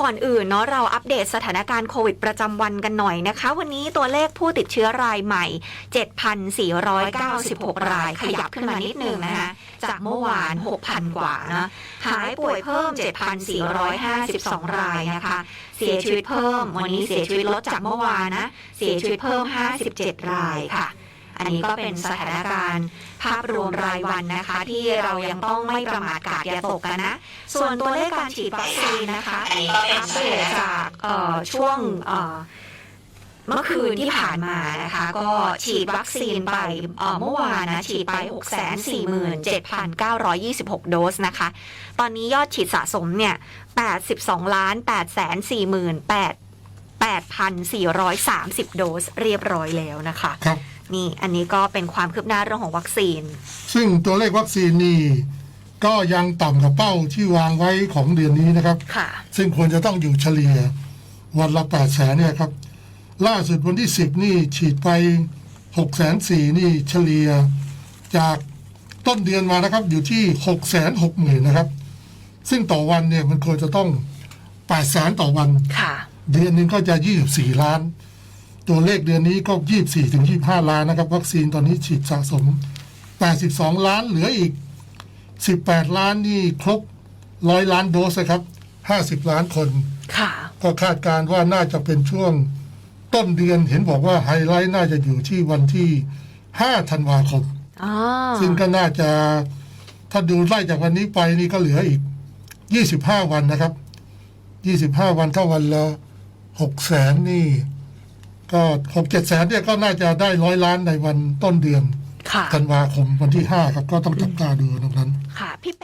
ก่อนอื่นเนาะเราอัปเดตสถานการณ์โควิดประจำวันกันหน่อยนะคะ วันนี้ตัวเลขผู้ติดเชื้อรายใหม่ 7,496 ราย ขยับขึ้นมานิดนึงนะคะจากเมื่อวาน 6,000 กว่านะหายป่วยเพิ่ม 7,452 รายนะคะ เสียชีวิตเพิ่ม วันนี้เสียชีวิตลดจากเมื่อวานนะ เสียชีวิตเพิ่ม 57 รายค่ะ อันนี้ก็เป็นสถานการณ์ ภาพรวมรายวันนะคะ ที่เรายังต้องไม่ประมาทกาดอย่าตกกันนะ ส่วนตัวเลขการฉีดวัคซีนนะคะอัปเดตจากเอ่อช่วงเมื่อคืนที่ผ่านมานะคะ ก็ฉีดวัคซีนไปเอ่อเมื่อวานนะ ฉีดไป 647,926 โดสนะคะ ตอนนี้ยอดฉีดสะสมเนี่ย 82ล้าน8 4 8 8,430 โดสเรียบร้อยแล้วนะคะครับ นี่อันนี้ก็เป็นความคืบหน้าเรื่องของวัคซีน ซึ่งตัวเลขวัคซีนนี่ก็ยังต่ำกว่าเป้าที่วางไว้ของเดือนนี้นะครับ ค่ะ ซึ่งควรจะต้องอยู่เฉลี่ยวันละ8 0 0แสนเนี่ยครับ ล่าสุดวันที่ 10 นี่ฉีดไป6แสนสี่นี่เฉลี่ยจากต้นเดือนมานะครับ อยู่ที่6แสน6หมื่นนะครับ ซึ่งต่อวันเนี่ยมันควรจะต้อง8แสนต่อวัน ค่ะ เดือนหนึ่งก็จะ 24 ล้าน ตัวเลขเดือนนี้ก็ 24ถึง25 ล้านนะครับ วัคซีนตอนนี้ฉีดสะสม 82 ล้านเหลืออีก 18 ล้านนี่ครบ 100 ล้านโดสนะครับ 50 ล้านคนค่ะก็คาดการณ์ว่าน่าจะเป็นช่วงต้นเดือนเห็นบอกว่าไฮไลท์น่าจะอยู่ที่วันที่ 5 ธันวาคมอ๋อซึ่งก็น่าจะถ้าดูไล่จากวันนี้ไปนี่ก็เหลืออีก 25 วันนะครับ 25 วันถ้าวันละ6แสนนี่ ก็6 7แสนเนี่ยก็น่าจะได้ร้อยล้านในวันต้นเดือนค่ะ ธันวาคมวันที่5ครับก็ต้องจับตาดูตรงนั้น ค่ะพี่